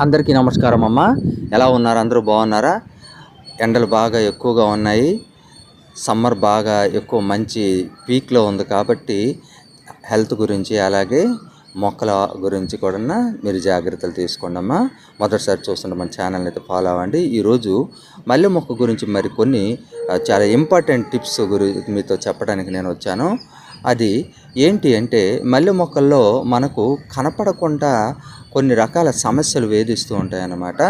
అందరికీ నమస్కారం అమ్మ. ఎలా ఉన్నారు? అందరూ బాగున్నారా? ఎండలు బాగా ఎక్కువగా ఉన్నాయి. సమ్మర్ బాగా ఎక్కువ మంచి పీక్లో ఉంది కాబట్టి హెల్త్ గురించి అలాగే మొక్కల గురించి కూడా మీరు జాగ్రత్తలు తీసుకోండి అమ్మా. మొదటిసారి చూస్తున్న మన ఛానల్ని అయితే ఫాలో అవ్వండి. ఈరోజు మల్లె మొక్క గురించి మరి కొన్ని చాలా ఇంపార్టెంట్ టిప్స్ గురించి మీతో చెప్పడానికి నేను వచ్చాను. అది ఏంటి అంటే మల్లె మొక్కల్లో మనకు కనపడకుండా కొన్ని రకాల సమస్యలు వేధిస్తూ ఉంటాయన్నమాట.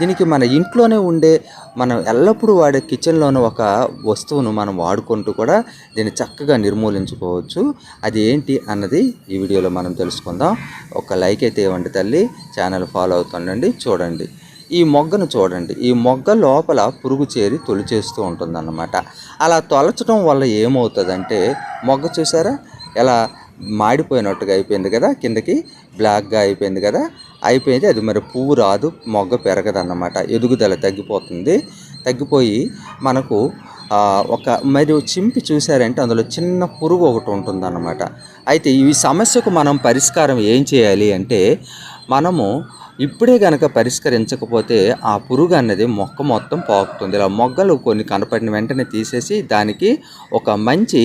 దీనికి మన ఇంట్లోనే ఉండే మనం ఎల్లప్పుడూ వాడే కిచెన్లోని ఒక వస్తువును మనం వాడుకుంటూ కూడా దీన్ని చక్కగా నిర్మూలించుకోవచ్చు. అది ఏంటి అన్నది ఈ వీడియోలో మనం తెలుసుకుందాం. ఒక లైక్ అయితే ఇవ్వండి తల్లి ఛానల్ ఫాలో అవుతుండండి చూడండి. ఈ మొగ్గను చూడండి. ఈ మొగ్గ లోపల పురుగు చేరి తొలిచేస్తూ ఉంటుందన్నమాట. అలా తొలచడం వల్ల ఏమవుతుందంటే మొగ్గ చూసారా? ఎలా మాడిపోయినట్టుగా అయిపోయింది కదా కిందకి బ్లాక్గా అయిపోయింది కదా అయిపోయింది. అది మరి పువ్వు రాదు మొగ్గ పెరగదన్నమాట. ఎదుగుదల తగ్గిపోతుంది. తగ్గిపోయి మనకు ఒక మరియు చింపి చూసారంటే అందులో చిన్న పురుగు ఒకటి ఉంటుందన్నమాట. అయితే ఈ సమస్యకు మనం పరిష్కారం ఏం చేయాలి అంటే మనము ఇప్పుడే గనక పరిష్కరించకపోతే ఆ పురుగు అన్నది మొక్క మొత్తం పాకుతుంది ఇలా మొగ్గలు కొన్ని కనపడిన వెంటనే తీసేసి దానికి ఒక మంచి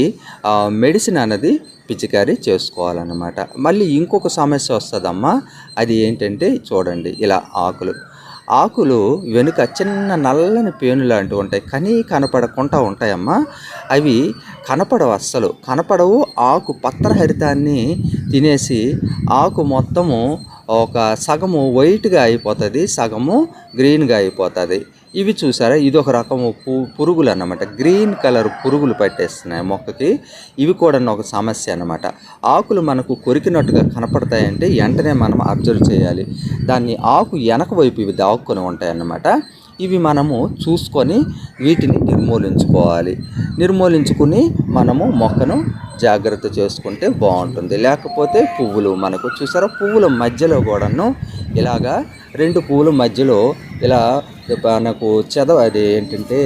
మెడిసిన్ అన్నది పిచికారీ చేసుకోవాలన్నమాట. మళ్ళీ ఇంకొక సమస్య వస్తుందమ్మా. అది ఏంటంటే చూడండి ఇలా ఆకులు. ఆకులు వెనుక చిన్న నల్లని పేను లాంటివి ఉంటాయి. కానీ కనపడకుండా ఉంటాయమ్మా. అవి కనపడవు అస్సలు. కనపడవు. ఆకు పత్రహరితాన్ని తినేసి ఆకు మొత్తము ఒక సగము వైట్గా అయిపోతుంది సగము గ్రీన్గా అయిపోతుంది. ఇవి చూసారా? ఇది ఒక రకము పు పురుగులు అన్నమాట గ్రీన్ కలర్ పురుగులు పట్టేస్తున్నాయి మొక్కకి. ఇవి కూడా ఒక సమస్య అన్నమాట. ఆకులు మనకు కొరికినట్టుగా కనపడతాయంటే వెంటనే మనం అబ్జర్వ్ చేయాలి. దాన్ని ఆకు వెనక వైపు ఇవి దాక్కుని ఉంటాయి అన్నమాట ఇవి మనము చూసుకొని వీటిని నిర్మూలించుకోవాలి. నిర్మూలించుకుని మనము మొక్కను జాగ్రత్త చేసుకుంటే బాగుంటుంది. లేకపోతే పువ్వులు మనకు చూసారా? పువ్వుల మధ్యలో కూడాను ఇలాగా రెండు పూల మధ్యలో ఇలా మనకు చదవ అది ఏంటంటే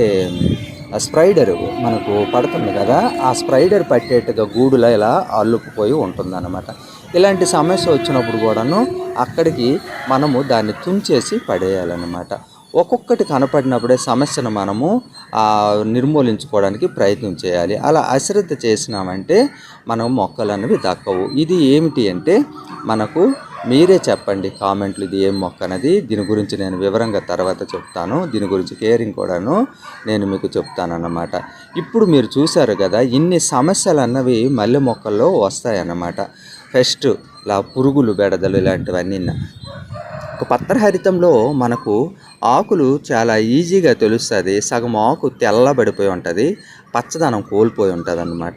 ఆ స్ప్రైడర్ మనకు పడుతుంది కదా ఆ స్ప్రైడర్ పట్టేట్టుగా గూడులా ఇలా అల్లుకుపోయి ఉంటుందన్నమాట. ఇలాంటి సమస్య వచ్చినప్పుడు కూడాను అక్కడికి మనము దాన్ని తుంచేసి పడేయాలన్నమాట. ఒక్కొక్కటి కనపడినప్పుడే సమస్యను మనము నిర్మూలించుకోవడానికి ప్రయత్నం చేయాలి. అలా అశ్రద్ధ చేసినామంటే మనం మొక్కలు అనేవి దక్కవు. ఇది ఏమిటి అంటే మనకు మీరే చెప్పండి కామెంట్లు ఇది ఏం మొక్క అనేది దీని గురించి నేను వివరంగా తర్వాత చెప్తాను. దీని గురించి కేరింగ్ కూడాను నేను మీకు చెప్తానన్నమాట. ఇప్పుడు మీరు చూశారు కదా ఇన్ని సమస్యలు అన్నవి మల్లె మొక్కల్లో వస్తాయన్నమాట. ఫస్ట్ ఇలా పురుగులు బెడదలు ఇలాంటివన్నీ. ఒక పత్రహరితంలో మనకు ఆకులు చాలా ఈజీగా తెలుస్తుంది. సగం ఆకు తెల్లబడిపోయి ఉంటుంది. పచ్చదనం కోల్పోయి ఉంటుంది అన్నమాట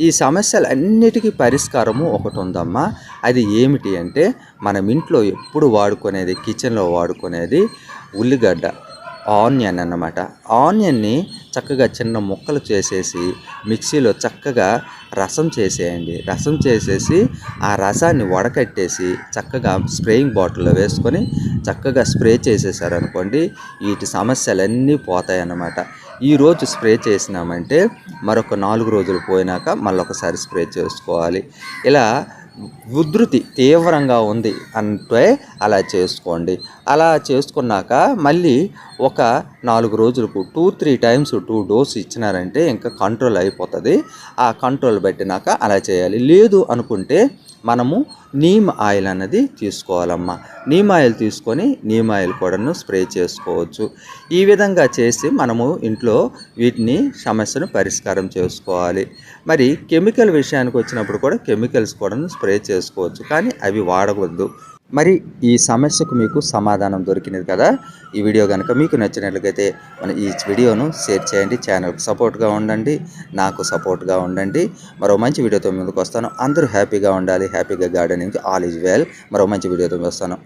ఈ సమస్యలన్నిటికీ పరిష్కారము ఒకటి ఉందమ్మా అది ఏమిటి అంటే మనం ఇంట్లో ఎప్పుడు వాడుకునేది కిచెన్లో వాడుకునేది ఉల్లిగడ్డ ఆనియన్ అన్నమాట. ఆనియన్ని చక్కగా చిన్న ముక్కలు చేసేసి మిక్సీలో చక్కగా రసం చేసేయండి. రసం చేసేసి ఆ రసాన్ని వడకట్టేసి చక్కగా స్ప్రేయింగ్ బాటిల్లో వేసుకొని చక్కగా స్ప్రే చేసేసారనుకోండి వీటి సమస్యలన్నీ పోతాయన్నమాట. ఈరోజు స్ప్రే చేసినామంటే మరొక నాలుగు రోజులు పోయినాక మళ్ళొకసారి స్ప్రే చేసుకోవాలి. ఇలా ఉధృతి తీవ్రంగా ఉంది అంటే అలా చేసుకోండి. అలా చేసుకున్నాక మళ్ళీ ఒక నాలుగు రోజులకు two three times two dose ఇచ్చినారంటే ఇంకా కంట్రోల్ అయిపోతుంది. ఆ కంట్రోల్ పెట్టినాక అలా చేయాలి. లేదు అనుకుంటే మనము నీమ్ ఆయిల్ అనేది తీసుకోవాలమ్మా. నీమ్ ఆయిల్ తీసుకొని నీమ్ ఆయిల్ కూడాను స్ప్రే చేసుకోవచ్చు. ఈ విధంగా చేసి మనము ఇంట్లో వీటిని సమస్యను పరిష్కారం చేసుకోవాలి. మరి కెమికల్ విషయానికి వచ్చినప్పుడు కూడా కెమికల్స్ కూడాను స్ప్రే చేసుకోవచ్చు. కానీ అవి వాడవద్దు. మరి ఈ సమస్యకు మీకు సమాధానం దొరికినది కదా? ఈ వీడియో కనుక మీకు నచ్చినట్లయితే మన ఈ వీడియోను షేర్ చేయండి ఛానల్కి సపోర్ట్గా ఉండండి నాకు సపోర్ట్గా ఉండండి. మరో మంచి వీడియోతో ముందుకు వస్తాను. అందరూ హ్యాపీగా ఉండాలి. హ్యాపీగా గార్డెనింగ్ ఆల్ ఈజ్ వెల్. మరో మంచి వీడియోతో వస్తాను.